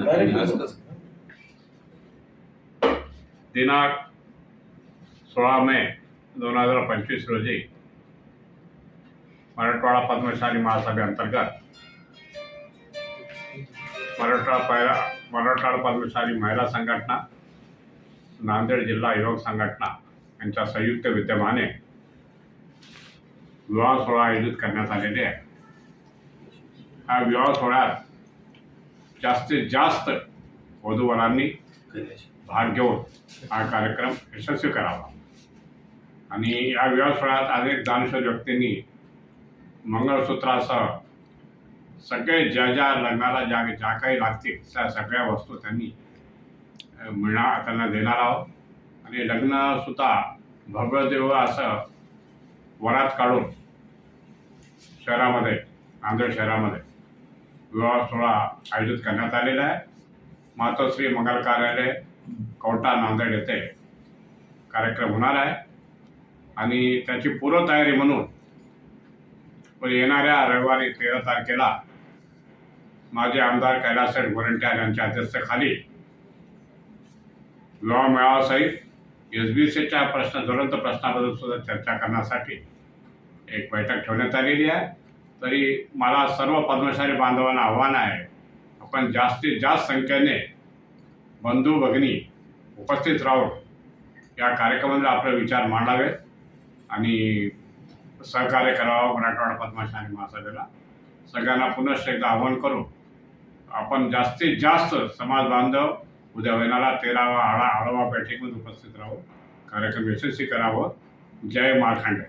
ना आज दिनांक सोळा मे दोन हजार पंचवीस रोजी मराठवाडा पद्मशाली महासभेअंतर्गत मराठवाडा पहिला मराठवाडा पद्मशाली महिला संघटना नांदेड जिल्हा युवक संघटना यांच्या संयुक्त विद्यमाने विवाह सोहळा आयोजित करण्यात आलेले आहे. हा विवाह सोहळ्यात जास्तीत जास्त वधूवरांनी भाग घेऊन हा कार्यक्रम यशस्वी करावा. आणि या सोहळ्यात अनेक दानशूर व्यक्तींनी मंगळसूत्रासह सगळे ज्या ज्या लग्नाला ज्या ज्या काही लागतील त्या सगळ्या वस्तू त्यांनी मिळणार त्यांना देणार आहोत. आणि लग्नसुद्धा भव्यदेव असं वरात काढून शहरामध्ये नांदेड शहरामध्ये विवाह सोहळा आयोजित करण्यात आलेला आहे. मातोश्री मंगल कार्यालय कवटा नांदेड येथे कार्यक्रम होणार आहे. आणि त्याची पूर्वतयारी म्हणून येणाऱ्या रविवारी तेरा तारखेला माजी आमदार कैलासराव गोरंट्याल यांच्या अध्यक्षतेखाली विवाह मेळावासहित एस बी सीच्या प्रश्न ज्वलंत प्रश्नाबद्दल सुद्धा चर्चा करण्यासाठी एक बैठक ठेवण्यात आलेली आहे. तरी मला सर्व पद्मशाली बांधवांना आव्हान आहे. आपण जास्तीत जास्त संख्येने बंधू भगिनी उपस्थित राहून या कार्यक्रमामध्ये आपले विचार मांडावे आणि सहकार्य करावं मराठवाडा पद्मशाली महासभेला. सगळ्यांना पुनश्च एकदा आवाहन करू आपण जास्तीत जास्त समाज बांधव उद्या होणारा तेरावा आळा आळवा बैठकीमध्ये उपस्थित राहू कार्यक्रम यशस्वी करावं. जय मार्खांडे.